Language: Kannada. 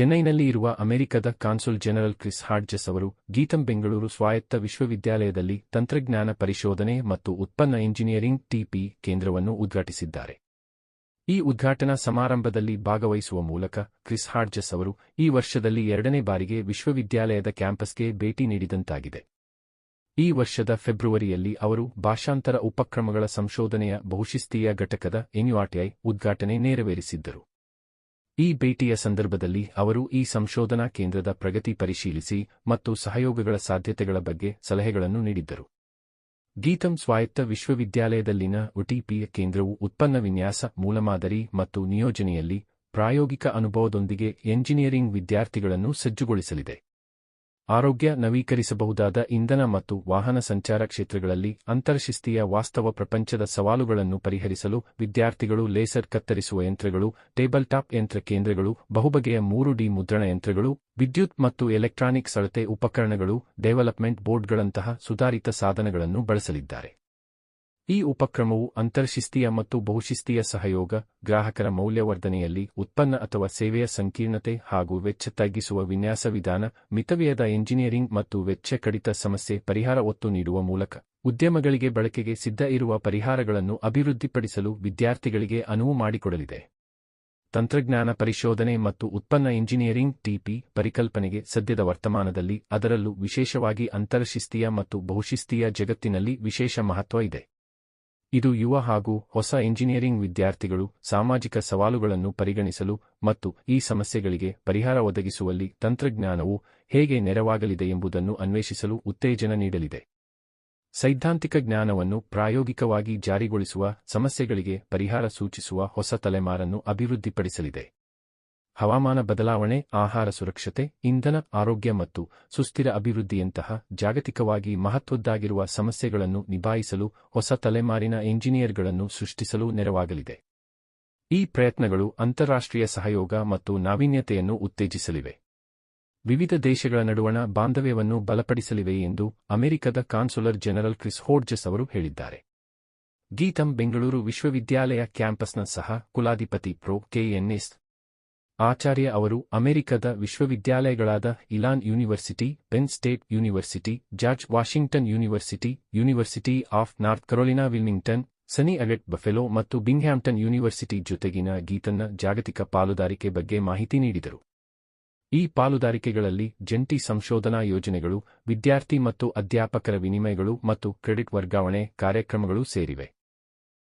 ಚೆನ್ನೈನಲ್ಲಿ ಇರುವ ಅಮೆರಿಕದ ಕಾನ್ಸುಲ್ ಜನರಲ್ ಕ್ರಿಸ್ ಹಾಡ್ಜಸ್ ಅವರು ಗೀತಂ ಬೆಂಗಳೂರು ಸ್ವಾಯತ್ತ ವಿಶ್ವವಿದ್ಯಾಲಯದಲ್ಲಿ ತಂತ್ರಜ್ಞಾನ ಪರಿಶೋಧನೆ ಮತ್ತು ಉತ್ಪನ್ನ ಇಂಜಿನಿಯರಿಂಗ್ ಟಿಪಿ ಕೇಂದ್ರವನ್ನು ಉದ್ಘಾಟಿಸಿದ್ದಾರೆ. ಈ ಉದ್ಘಾಟನಾ ಸಮಾರಂಭದಲ್ಲಿ ಭಾಗವಹಿಸುವ ಮೂಲಕ ಕ್ರಿಸ್ ಹಾಡ್ಜಸ್ ಅವರು ಈ ವರ್ಷದಲ್ಲಿ ಎರಡನೇ ಬಾರಿಗೆ ವಿಶ್ವವಿದ್ಯಾಲಯದ ಕ್ಯಾಂಪಸ್ಗೆ ಭೇಟಿ ನೀಡಿದಂತಾಗಿದೆ. ಈ ವರ್ಷದ ಫೆಬ್ರವರಿಯಲ್ಲಿ ಅವರು ಭಾಷಾಂತರ ಉಪಕ್ರಮಗಳ ಸಂಶೋಧನೆಯ ಬಹುಶಿಸ್ತೀಯ ಘಟಕದ ಎನ್ಯುಆರ್ಟಿಐ ಉದ್ಘಾಟನೆ ನೆರವೇರಿಸಿದ್ದರು. ಈ ಭೇಟಿಯ ಸಂದರ್ಭದಲ್ಲಿ ಅವರು ಈ ಸಂಶೋಧನಾ ಕೇಂದ್ರದ ಪ್ರಗತಿ ಪರಿಶೀಲಿಸಿ ಮತ್ತು ಸಹಯೋಗಗಳ ಸಾಧ್ಯತೆಗಳ ಬಗ್ಗೆ ಸಲಹೆಗಳನ್ನು ನೀಡಿದ್ದರು. ಗೀತಂ ಸ್ವಾಯತ್ತ ವಿಶ್ವವಿದ್ಯಾಲಯದಲ್ಲಿನ ಒಟಿಪಿಯ ಕೇಂದ್ರವು ಉತ್ಪನ್ನ ವಿನ್ಯಾಸ, ಮೂಲಮಾದರಿ ಮತ್ತು ನಿಯೋಜನೆಯಲ್ಲಿ ಪ್ರಾಯೋಗಿಕ ಅನುಭವದೊಂದಿಗೆ ಎಂಜಿನಿಯರಿಂಗ್ ವಿದ್ಯಾರ್ಥಿಗಳನ್ನು ಸಜ್ಜುಗೊಳಿಸಲಿದೆ. ಆರೋಗ್ಯ ನವೀಕರಿಸಬಹುದಾದ ಇಂಧನ ಮತ್ತು ವಾಹನ ಸಂಚಾರ ಕ್ಷೇತ್ರಗಳಲ್ಲಿ ಅಂತರಶಿಸ್ತೀಯ ವಾಸ್ತವ ಪ್ರಪಂಚದ ಸವಾಲುಗಳನ್ನು ಪರಿಹರಿಸಲು ವಿದ್ಯಾರ್ಥಿಗಳು ಲೇಸರ್ ಕತ್ತರಿಸುವ ಯಂತ್ರಗಳು, ಟೇಬಲ್ ಟಾಪ್ ಯಂತ್ರ ಕೇಂದ್ರಗಳು, ಬಹುಬಗೆಯ ಮೂರು ಡಿ ಮುದ್ರಣ ಯಂತ್ರಗಳು, ವಿದ್ಯುತ್ ಮತ್ತು ಎಲೆಕ್ಟ್ರಾನಿಕ್ಸ್ ಅಳತೆ ಉಪಕರಣಗಳು, ಡೆವಲಪ್ಮೆಂಟ್ ಬೋರ್ಡ್ಗಳಂತಹ ಸುಧಾರಿತ ಸಾಧನಗಳನ್ನು ಬಳಸಲಿದ್ದಾರೆ. ಈ ಉಪಕ್ರಮವು ಅಂತರ್ಶಿಸ್ತೀಯ ಮತ್ತು ಬಹುಶಿಸ್ತೀಯ ಸಹಯೋಗ, ಗ್ರಾಹಕರ ಮೌಲ್ಯವರ್ಧನೆಯಲ್ಲಿ ಉತ್ಪನ್ನ ಅಥವಾ ಸೇವೆಯ ಸಂಕೀರ್ಣತೆ ಹಾಗೂ ವೆಚ್ಚ ತಗ್ಗಿಸುವ ವಿನ್ಯಾಸ ವಿಧಾನ, ಮಿತವ್ಯಯದ ಎಂಜಿನಿಯರಿಂಗ್ ಮತ್ತು ವೆಚ್ಚ ಕಡಿತ ಸಮಸ್ಯೆ ಪರಿಹಾರ ಒತ್ತು ನೀಡುವ ಮೂಲಕ ಉದ್ಯಮಗಳಿಗೆ ಬಳಕೆಗೆ ಸಿದ್ಧ ಇರುವ ಪರಿಹಾರಗಳನ್ನು ಅಭಿವೃದ್ಧಿಪಡಿಸಲು ವಿದ್ಯಾರ್ಥಿಗಳಿಗೆ ಅನುವು ಮಾಡಿಕೊಡಲಿದೆ. ತಂತ್ರಜ್ಞಾನ ಪರಿಶೋಧನೆ ಮತ್ತು ಉತ್ಪನ್ನ ಇಂಜಿನಿಯರಿಂಗ್ ಟಿಪಿ ಪರಿಕಲ್ಪನೆಗೆ ಸದ್ಯದ ವರ್ತಮಾನದಲ್ಲಿ ಅದರಲ್ಲೂ ವಿಶೇಷವಾಗಿ ಅಂತರಶಿಸ್ತೀಯ ಮತ್ತು ಬಹುಶಿಸ್ತೀಯ ಜಗತ್ತಿನಲ್ಲಿ ವಿಶೇಷ ಮಹತ್ವ ಇದೆ. ಇದು ಯುವ ಹಾಗೂ ಹೊಸ ಎಂಜಿನಿಯರಿಂಗ್ ವಿದ್ಯಾರ್ಥಿಗಳು ಸಾಮಾಜಿಕ ಸವಾಲುಗಳನ್ನು ಪರಿಗಣಿಸಲು ಮತ್ತು ಈ ಸಮಸ್ಯೆಗಳಿಗೆ ಪರಿಹಾರ ಒದಗಿಸುವಲ್ಲಿ ತಂತ್ರಜ್ಞಾನವು ಹೇಗೆ ನೆರವಾಗಲಿದೆ ಎಂಬುದನ್ನು ಅನ್ವೇಷಿಸಲು ಉತ್ತೇಜನ ನೀಡಲಿದೆ. ಸೈದ್ಧಾಂತಿಕ ಜ್ಞಾನವನ್ನು ಪ್ರಾಯೋಗಿಕವಾಗಿ ಜಾರಿಗೊಳಿಸುವ ಸಮಸ್ಯೆಗಳಿಗೆ ಪರಿಹಾರ ಸೂಚಿಸುವ ಹೊಸ ತಲೆಮಾರನ್ನು ಅಭಿವೃದ್ಧಿಪಡಿಸಲಿದೆ. ಹವಾಮಾನ ಬದಲಾವಣೆ, ಆಹಾರ ಸುರಕ್ಷತೆ, ಇಂಧನ ಆರೋಗ್ಯ ಮತ್ತು ಸುಸ್ಥಿರ ಅಭಿವೃದ್ಧಿಯಂತಹ ಜಾಗತಿಕವಾಗಿ ಮಹತ್ವದ್ದಾಗಿರುವ ಸಮಸ್ಯೆಗಳನ್ನು ನಿಭಾಯಿಸಲು ಹೊಸ ತಲೆಮಾರಿನ ಎಂಜಿನಿಯರ್ಗಳನ್ನು ಸೃಷ್ಟಿಸಲು ನೆರವಾಗಲಿದೆ. ಈ ಪ್ರಯತ್ನಗಳು ಅಂತಾರಾಷ್ಟ್ರೀಯ ಸಹಯೋಗ ಮತ್ತು ನಾವೀನ್ಯತೆಯನ್ನು ಉತ್ತೇಜಿಸಲಿವೆ. ವಿವಿಧ ದೇಶಗಳ ನಡುವಣ ಬಾಂಧವ್ಯವನ್ನು ಬಲಪಡಿಸಲಿವೆ ಎಂದು ಅಮೆರಿಕದ ಕಾನ್ಸುಲರ್ ಜನರಲ್ ಕ್ರಿಸ್ ಹೋಡ್ಜಸ್ ಅವರು ಹೇಳಿದ್ದಾರೆ. ಗೀತಂ ಬೆಂಗಳೂರು ವಿಶ್ವವಿದ್ಯಾಲಯ ಕ್ಯಾಂಪಸ್ನ ಸಹ ಕುಲಾಧಿಪತಿ ಪ್ರೊ ಕೆಎನ್ಎಸ್ ಆಚಾರ್ಯ ಅವರು ಅಮೆರಿಕದ ವಿಶ್ವವಿದ್ಯಾಲಯಗಳಾದ Elon university Penn State university, George Washington university university of North Carolina Wilmington SUNY at Buffalo ಮತ್ತು ಬಿಂಗ್ಹ್ಯಾಂಪ್ಟನ್ ಯೂನಿವರ್ಸಿಟಿ ಜೊತೆಗಿನ ಗೀತನ್ನ ಜಾಗತಿಕ ಪಾಲುದಾರಿಕೆ ಬಗ್ಗೆ ಮಾಹಿತಿ ನೀಡಿದರು. ಈ ಪಾಲುದಾರಿಕೆಗಳಲ್ಲಿ ಜಂಟಿ ಸಂಶೋಧನಾ ಯೋಜನೆಗಳು, ವಿದ್ಯಾರ್ಥಿ ಮತ್ತು ಅಧ್ಯಾಪಕರ ವಿನಿಮಯಗಳು ಮತ್ತು ಕ್ರೆಡಿಟ್ ವರ್ಗಾವಣೆ ಕಾರ್ಯಕ್ರಮಗಳು ಸೇರಿವೆ.